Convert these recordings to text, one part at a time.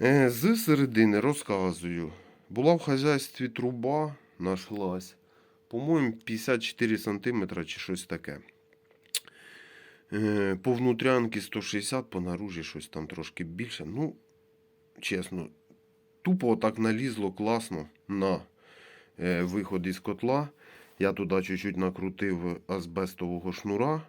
Е, З середини розказую. Була в хазяйстві труба, нашлась. По-моєму, 54 см чи щось таке. Е, По внутрянки 160, по наружі щось там трошки більше. Ну, чесно, тупо так налізло класно на е, виход із котла. Я туди чуть-чуть накрутив азбестового шнура.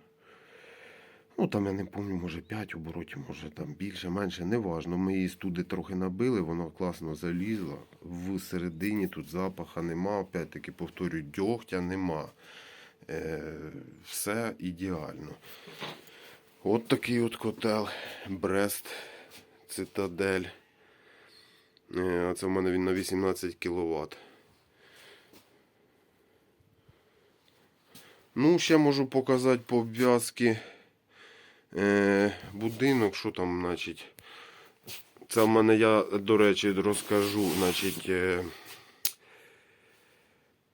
Ну, там я не пам'ятаю, може 5 оборотів, може там більше, менше, неважно. Ми її туди трохи набили, воно класно залізло. В середині тут запаха нема, опять-таки повторюю, дьогтя нема. Е, все ідеально. От такий от котел. Брест, цитадель. Е, це в мене він на 18 кВт. Ну, ще можу показати по обв'язки е, будинок, що там, значить. Це в мене я, до речі, розкажу, значить. Е,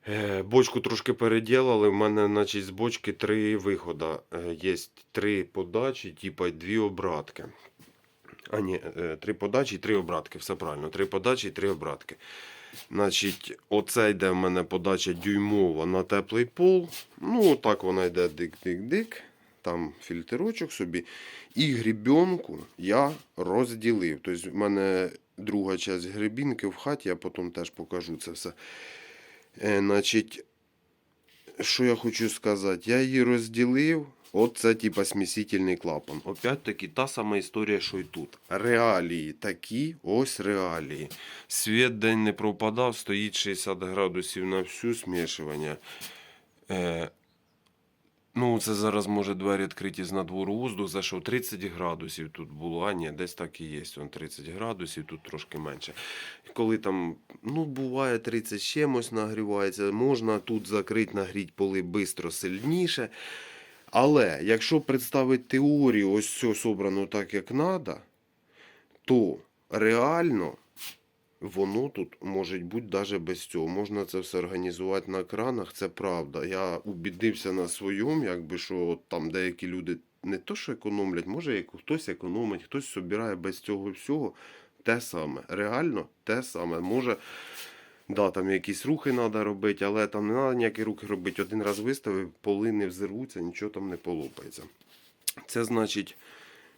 е, бочку трошки переділили. В мене, значить, з бочки три виходи. Е, є три подачі, типа дві обратки. А ні, е, три подачі і три обратки. Все правильно. Три подачі і три обратки. Значить, оце йде в мене подача дюймова на теплий пол. Ну, так вона йде дик-дик-дик. Там фільтрочок собі. І грібенку я розділив. Тобто, в мене друга частина грибінки в хаті, я потім теж покажу це все. Е, значить, що я хочу сказати? Я її розділив. От це типа смісительний клапан. Опять таки та сама історія, що й тут. Реалії такі, ось реалії. Світ день не пропадав, стоїть 60 градусів на всю смішування. Е, ну, це зараз може двері відкриті з надвору воздух, зайшов 30 градусів тут було. А ні, десь так і є. Вон 30 градусів, тут трошки менше. Коли там, ну, буває 30 з чимось нагрівається, можна тут закрити, нагріти поли швидко, сильніше. Але якщо представити теорію, ось все собрано так, як треба, то реально воно тут може бути навіть без цього. Можна це все організувати на кранах, це правда. Я убідився на своєму, якби що там деякі люди не то, що економлять, може як хтось економить, хтось собирає без цього всього. Те саме. Реально те саме. Може, да, там якісь рухи треба робити, але там не треба ніякі рухи робити. Один раз виставив, поли не взирвуться, нічого там не полопається. Це значить,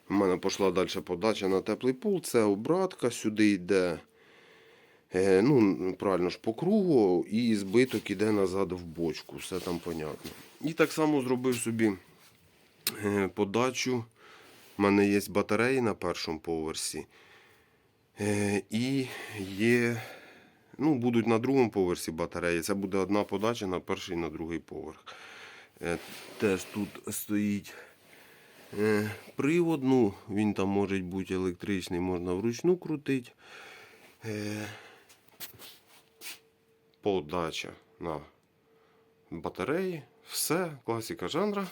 в мене пішла далі подача на теплий пол, це обратка, сюди йде. Е, ну, правильно ж по кругу, і збиток іде назад в бочку, все там понятно. І так само зробив собі е, подачу. У мене є батареї на першому поверсі. Е, і є, ну, будуть на другому поверсі батареї. Це буде одна подача на перший і на другий поверх. Теж тут стоїть привод. Ну, він там може бути електричний, можна вручну крутити. Подача на батареї. Все, класика жанра.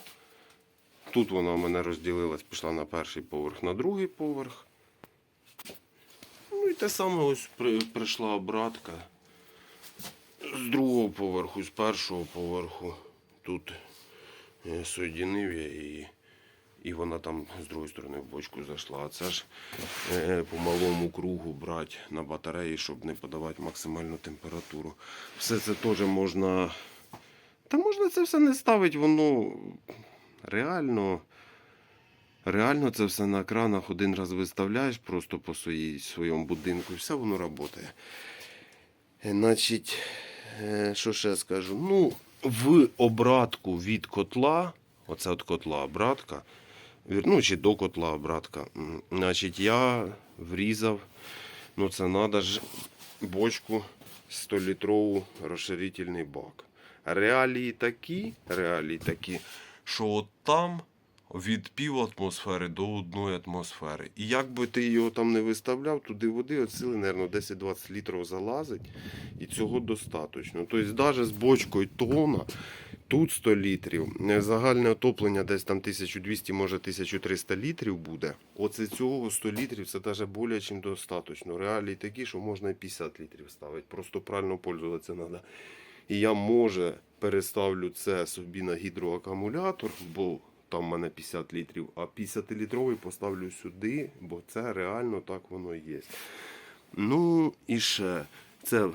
Тут вона в мене розділилась, пішла на перший поверх, на другий поверх. Ну і те саме ось при, прийшла обратка з другого поверху, з першого поверху. Тут е, соєдинив я її. І вона там з другої сторони в бочку зайшла. Це ж е, по малому кругу брати на батареї, щоб не подавати максимальну температуру. Все це теж можна. Та можна це все не ставити, воно реально. Реально це все на кранах один раз виставляєш просто по своїй, своєму будинку і все воно працює. Значить, е, що ще скажу? Ну, в обратку від котла, оце от котла обратка, ну, чи до котла обратка, значить, я врізав, ну це треба ж бочку 100-літрову розширительний бак. Реалії такі, реалії такі, що от там від пів атмосфери до одної атмосфери. І як би ти його там не виставляв, туди води от мабуть, 10-20 літрів залазить, і цього достатньо. Тобто, навіть з бочкою тона, тут 100 літрів, е, загальне отоплення десь там 1200, може 1300 літрів буде. Оце цього 100 літрів це навіть більше, ніж достатньо. Реалії такі, що можна і 50 літрів ставити. Просто правильно пользуватися треба. І я може переставлю це собі на гідроакумулятор, бо там в мене 50 літрів, а 50-літровий поставлю сюди, бо це реально так воно є. Ну і ще це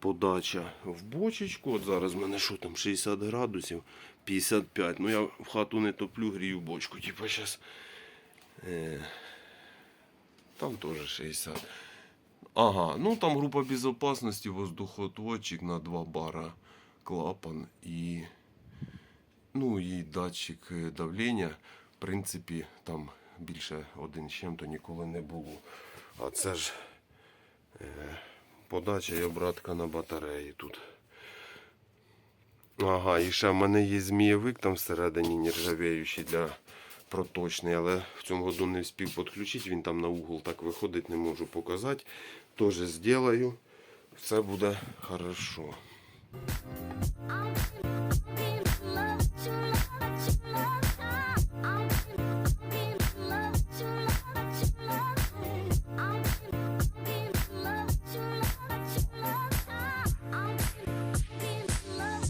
подача в бочечку. От зараз в мене що там 60 градусів, 55. Ну я в хату не топлю, грію бочку. Типа зараз. Е, там теж 60. Ага, ну там група безопасности, воздухотводчик на 2 бара, клапан і, ну, і датчик е, давлення. В принципі, там більше один з чим-то ніколи не було. А це ж подача і обратка на батареї тут. Ага, і ще в мене є змієвик там всередині нержавіючий для проточний, але в цьому году не встиг підключити, він там на угол так виходить, не можу показати. Тоже зроблю. Все буде хорошо.